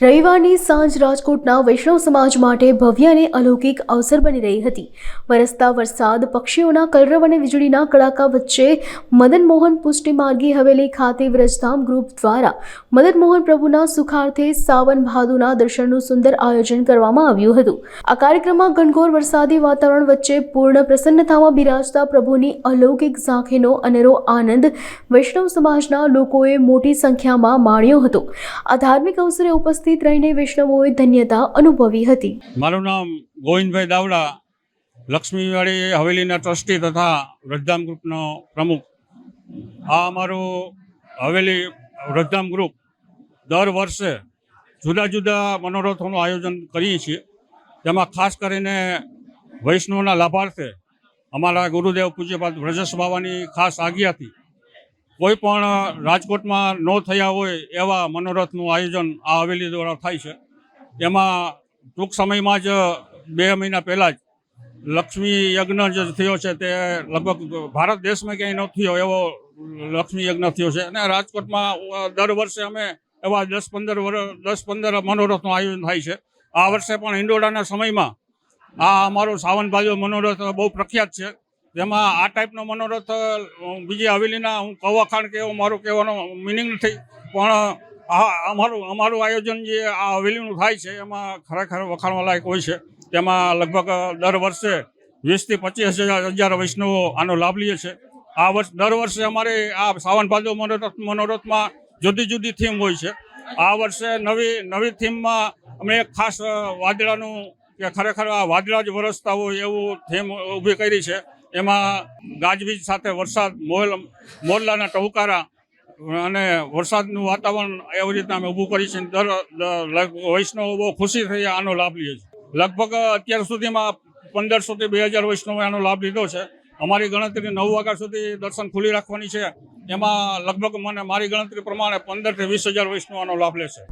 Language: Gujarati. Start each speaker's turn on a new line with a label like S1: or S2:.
S1: રવિવારની સાંજ રાજકોટના વૈષ્ણવ સમાજ માટે ભવ્ય અને અલૌકિક અવસર બની રહી હતી. વરસતા વરસાદ, પક્ષીઓના કલરવ અને વીજળીના કડાકા વચ્ચે મદન મોહન પુષ્ટિ માર્ગી હવેલી ખાતે વ્રજધામ ગ્રુપ દ્વારા મદન મોહન પ્રભુના સુખાર્થે સાવન ભાદુના દર્શનનું સુંદર આયોજન કરવામાં આવ્યું હતું. આ કાર્યક્રમમાં ઘનઘોર વરસાદી વાતાવરણ વચ્ચે પૂર્ણ પ્રસન્નતામાં બિરાજતા પ્રભુની અલૌકિક ઝાંખીનો અનેરો આનંદ વૈષ્ણવ સમાજના લોકોએ મોટી સંખ્યામાં માણ્યો હતો. આ ધાર્મિક અવસરે ઉપસ્થિત રહીને વૈષ્ણવોએ ધન્યતા અનુભવી હતી.
S2: મારું નામ ગોવિંદભાઈ દાવડા, લક્ષ્મીવાડી હવેલીના ટ્રસ્ટી તથા વૃદ્ધામ ગ્રુપનો પ્રમુખ. આ અમારું હવેલી વૃદ્ધામ ગ્રુપ દર વર્ષે જુદા જુદા મનોરથોનું આયોજન કરીએ છીએ. તેમાં ખાસ કરીને વૈષ્ણવના લાભાર્થે અમારા ગુરુદેવ પૂજ્યપાદ વ્રજસ બાવાની ખાસ આજ્ઞાથી કોઈ પણ રાજકોટમાં ન થયા હોય એવા મનોરથનું આયોજન આ હવેલી દ્વારા થાય છે. એમાં ટૂંક સમયમાં જ બે મહિના પહેલાં જ લક્ષ્મી યજ્ઞ જે થયો છે તે લગભગ ભારત દેશમાં ક્યાંય ન થયો એવો લક્ષ્મી યજ્ઞ થયો છે. અને રાજકોટમાં દર વર્ષે અમે એવા દસ પંદર વર્ષ દસ પંદર મનોરથનું આયોજન થાય છે. આ વર્ષે પણ ઇન્ડોડાના સમયમાં આ અમારો સાવન મનોરથ બહુ પ્રખ્યાત છે. જેમાં આ ટાઈપનો મનોરથ બીજી હવેલીના, હું કવાખાણ કે મારું કહેવાનો મિનિંગ નથી. પણ આ, અમારું અમારું આયોજન જે આ હવેલીનું થાય છે, એમાં ખરેખર વખાણવા લાયક હોય છે. તેમાં લગભગ દર વર્ષે વીસથી પચીસ હજાર વૈષ્ણવો આનો લાભ લે છે. આ વર્ષ, દર વર્ષે અમારે આ સાવન ભાદો મનોરથ, મનોરથમાં જુદી જુદી થીમ હોય છે. આ વર્ષે નવી નવી થીમમાં અમે એક ખાસ વાદળાનું, કે ખરેખર આ વાદળા જ વરસતા હોય એવું થીમ ઊભી કરી છે. એમાં ગાજવીજ સાથે વરસાદ, મોલ, મોરલાના ટહુકારા અને વરસાદનું વાતાવરણ એવી રીતના અમે ઊભું કરી છે દર વૈષ્ણવો બહુ ખુશી થઈ આનો લાભ લઈએ છે. લગભગ અત્યાર સુધીમાં પંદરસોથી બે હજાર વૈષ્ણવે આનો લાભ લીધો છે. અમારી ગણતરી નવ વાગ્યા સુધી દર્શન ખુલ્લી રાખવાની છે. એમાં લગભગ મને મારી ગણતરી પ્રમાણે પંદરથી વીસ હજાર વૈષ્ણવ આનો લાભ લેશે